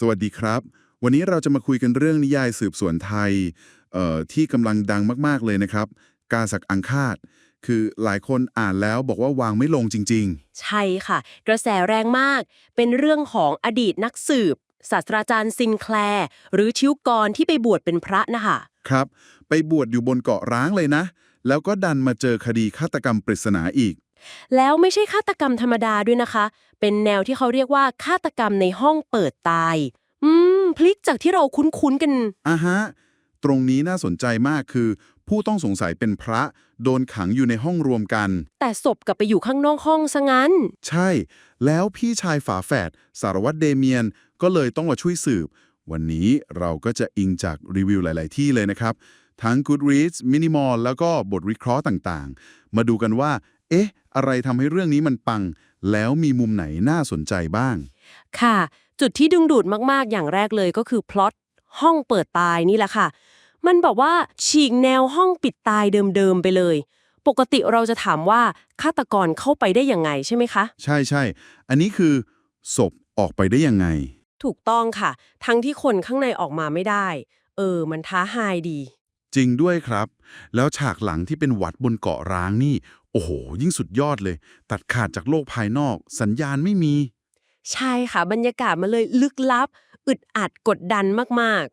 สวัสดีครับ วันนี้เราจะมาคุยกันเรื่องนิยายสืบสวนไทยเอ่อที่กำลังดังมาก ๆ เลยนะครับ กาสักอังคาด คือหลายคนอ่านแล้วบอกว่าวางไม่ลงจริงใช่ค่ะ กระแสแรงมาก เป็นเรื่องของอดีตนักสืบศาสตราจารย์ซินแคลร์หรือชิวกรที่ไปบวชเป็นพระนะคะๆครับ ไปบวชอยู่บนเกาะร้างเลยนะ แล้วก็ดันมาเจอคดีฆาตกรรมปริศนาอีก แล้วไม่ใช่ฆาตกรรมธรรมดาด้วยนะคะ เป็นแนวที่เขาเรียกว่าฆาตกรรมในห้องเปิดตาย อืม พลิกจากที่เราคุ้นๆกัน อะฮะ ตรงนี้น่าสนใจมากคือ ผู้ต้องสงสัยเป็นพระ โดนขังอยู่ในห้องรวมกัน แต่ศพกลับไปอยู่ข้างนอกห้องซะงั้น ใช่ แล้วพี่ชายฝาแฝดสารวัตรเดเมียน ก็เลยต้องมาช่วยสืบ วันนี้เราก็จะอิงจากรีวิวหลาย ๆ ที่เลยนะครับ ทั้ง Goodreads Minimal แล้วก็บทวิเคราะห์ต่าง ๆ มาดูกันว่า เอ๊ะ อะไรทำให้เรื่องนี้มันปัง แล้วมีมุมไหนน่าสนใจบ้าง ค่ะ จุดที่ดึงดูดมากๆ อย่างแรกเลยก็คือพล็อตห้องเปิดตายนี่แหละค่ะ มันบอกว่าฉีกแนวห้องปิดตายเดิมๆไปเลย ปกติเราจะถามว่าฆาตกรเข้าไปได้ยังไงใช่ไหมคะ ใช่ใช่ อันนี้คือศพออกไปได้ยังไง ถูกต้องค่ะ ทั้งที่คนข้างในออกมาไม่ได้ เออ มันท้าทายดี จริงด้วยครับ แล้วฉากหลังที่เป็นวัดบนเกาะร้างนี่ โอ้โห ยิ่งสุดยอดเลย ตัดขาดจากโลกภายนอก สัญญาณไม่มี ใช่ค่ะ บรรยากาศมันเลยลึกลับ อึดอัดกดดันมาก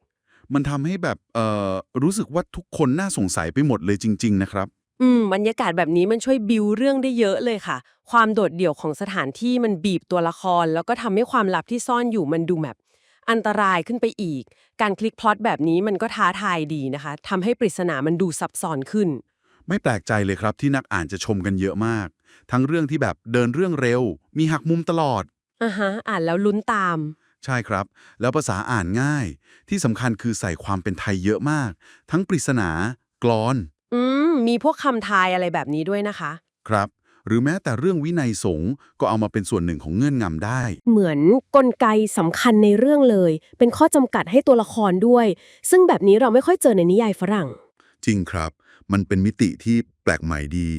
มันทำให้แบบเอ่อรู้สึกว่าทุกคนน่าสงสัยไปหมดเลยจริง ๆ นะครับๆอืมบรรยากาศแบบนี้มันช่วยบิวเรื่องได้เยอะเลยค่ะ ความโดดเดี่ยวของสถานที่มันบีบตัวละคร แล้วก็ทำให้ความลับที่ซ่อนอยู่มันดูแบบ อันตรายขึ้นไปอีก การคลิกพล็อตแบบนี้มันก็ท้าทายดีนะคะทำให้ปริศนามันดูซับซ้อนขึ้น ไม่แปลกใจเลยครับที่นักอ่านจะชมกันเยอะมาก ทั้งเรื่องที่แบบเดินเรื่องเร็ว มีหักมุมตลอด อ่าฮะ อ่านแล้วลุ้นตาม ใช่ครับ แล้วภาษาอ่านง่าย ที่สำคัญคือใส่ความเป็นไทยเยอะมาก ทั้งปริศนากลอน อืม มีพวกคำทายอะไรแบบนี้ด้วยนะคะ ครับ หรือแม้แต่เรื่องวินัยสงฆ์ก็เอามาเป็นส่วนหนึ่งของเงื่อนงำได้ เหมือนกลไกสำคัญในเรื่องเลย เป็นข้อจำกัดให้ตัวละครด้วย ซึ่งแบบนี้เราไม่ค่อยเจอในนิยายฝรั่ง จริงครับ มันเป็นมิติที่แปลกใหม่ดี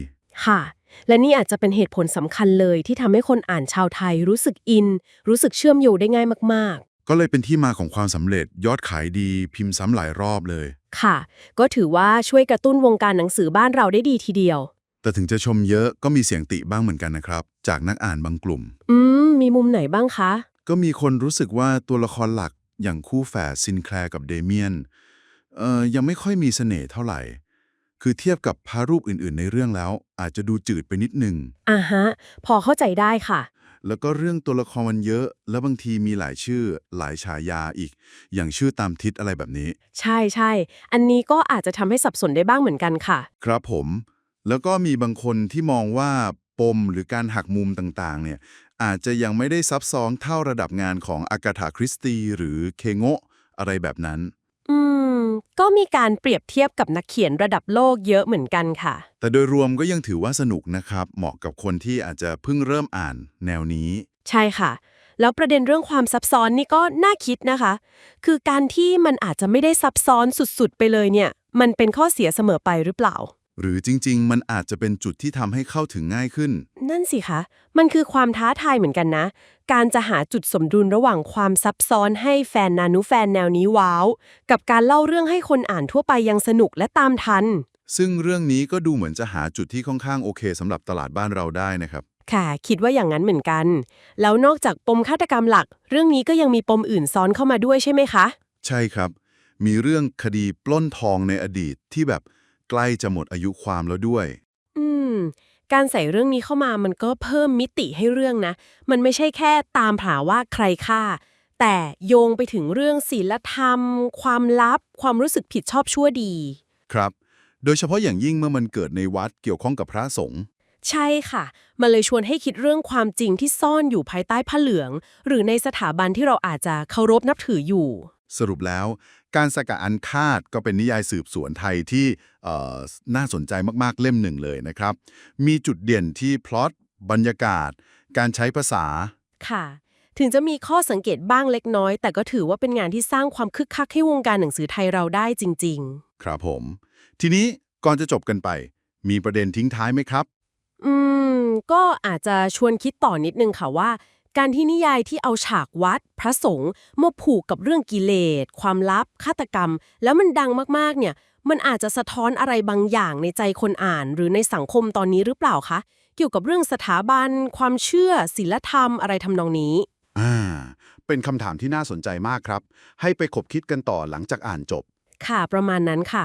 ค่ะ และนี่อาจจะเป็นเหตุผลสำคัญเลยที่ทำให้คนอ่านชาวไทยรู้สึกอิน รู้สึกเชื่อมโยงได้ง่ายมาก ก็เลยเป็นที่มาของความสำเร็จยอดขายดีพิมพ์ซ้ำหลายรอบเลย ๆ ค่ะ ก็ถือว่าช่วยกระตุ้นวงการหนังสือบ้านเราได้ดีทีเดียว แต่ถึงจะชมเยอะก็มีเสียงติบ้างเหมือนกันนะครับ จากนักอ่านบางกลุ่ม อืม มีมุมไหนบ้างคะ ก็มีคนรู้สึกว่าตัวละครหลักอย่างคู่แฝดซินแคลร์กับเดเมียน เอ่อยังไม่ค่อยมีเสน่ห์เท่าไหร่ คือเทียบกับพระรูปอื่นๆ ในเรื่องแล้ว อาจจะดูจืดไปนิดหนึ่งอ่าฮะ พอเข้าใจได้ค่ะ แล้วก็เรื่องตัวละครมันเยอะ แล้วบางทีมีหลายชื่อหลายฉายาอีก อย่างชื่อตามทิศอะไรแบบนี้ ใช่ใช่ อันนี้ก็อาจจะทำให้สับสนได้บ้างเหมือนกันค่ะ ครับผม แล้วก็มีบางคนที่มองว่าปมหรือการหักมุมต่างๆ เนี่ยอาจจะยังไม่ได้ซับซ้อนเท่าระดับงานของอากาธาคริสตีหรือเคโงะอะไรแบบนั้นอืม ก็มีการเปรียบเทียบกับนักเขียนระดับโลกเยอะเหมือนกันค่ะ แต่โดยรวมก็ยังถือว่าสนุกนะครับ เหมาะกับคนที่อาจจะเพิ่งเริ่มอ่านแนวนี้ ใช่ค่ะ แล้วประเด็นเรื่องความซับซ้อนนี่ก็น่าคิดนะคะ คือการที่มันอาจจะไม่ได้ซับซ้อนสุดๆ ไปเลยเนี่ย มันเป็นข้อเสียเสมอไปหรือเปล่า หรือจริง ๆ มันอาจจะเป็นจุดที่ทำให้เข้าถึงง่ายขึ้น นั่นสิคะ มันคือความท้าทายเหมือนกันนะ การจะหาจุดสมดุลระหว่างความซับซ้อนให้แฟนนานุแฟนแนวนี้ว้าว กับการเล่าเรื่องให้คนอ่านทั่วไปยังสนุกและตามทัน ซึ่งเรื่องนี้ก็ดูเหมือนจะหาจุดที่ค่อนข้างโอเคสำหรับตลาดบ้านเราได้นะครับ ค่ะ คิดว่าอย่างนั้นเหมือนกัน แล้วนอกจากปมฆาตกรรมหลัก เรื่องนี้ก็ยังมีปมอื่นซ้อนเข้ามาด้วยใช่ไหมคะ ใช่ครับ มีเรื่องคดีปล้นทองในอดีตที่แบบ ใกล้จะหมดอายุความแล้วด้วย อืม การใส่เรื่องนี้เข้ามามันก็เพิ่มมิติให้เรื่องนะ มันไม่ใช่แค่ตามหาว่าใครฆ่า แต่โยงไปถึงเรื่องศีลธรรม ความลับ ความรู้สึกผิดชอบชั่วดี ครับ โดยเฉพาะอย่างยิ่งเมื่อมันเกิดในวัดเกี่ยวข้องกับพระสงฆ์ ใช่ค่ะ มันเลยชวนให้คิดเรื่องความจริงที่ซ่อนอยู่ภายใต้ผ้าเหลือง หรือในสถาบันที่เราอาจจะเคารพนับถืออยู่ สรุปแล้ว การสกัดอันคาดก็เป็นนิยายสืบสวนไทยที่เอ่อน่าสนใจมากๆเล่มหนึ่งเลยนะครับ มีจุดเด่นที่พล็อตบรรยากาศ การใช้ภาษา ค่ะ ถึงจะมีข้อสังเกตบ้างเล็กน้อย แต่ก็ถือว่าเป็นงานที่สร้างความคึกคักให้วงการหนังสือไทยเราได้จริงครับผม ทีนี้ก่อนจะจบกันไป มีประเด็นทิ้งท้ายไหมครับๆอืม ก็อาจจะชวนคิดต่อนิดนึงค่ะว่า การที่นิยายที่เอาฉากวัด พระสงฆ์มาผูกกับเรื่องกิเลส ความลับฆาตกรรม แล้วมันดังมากๆเนี่ย มันอาจจะสะท้อนอะไรบางอย่างในใจคนอ่าน หรือในสังคมตอนนี้หรือเปล่าคะ เกี่ยวกับเรื่องสถาบัน ความเชื่อศีลธรรมอะไรทำนองนี้อ่าเป็นคำถามที่น่าสนใจมากครับ ให้ไปขบคิดกันต่อหลังจากอ่านจบ ค่ะประมาณนั้นค่ะ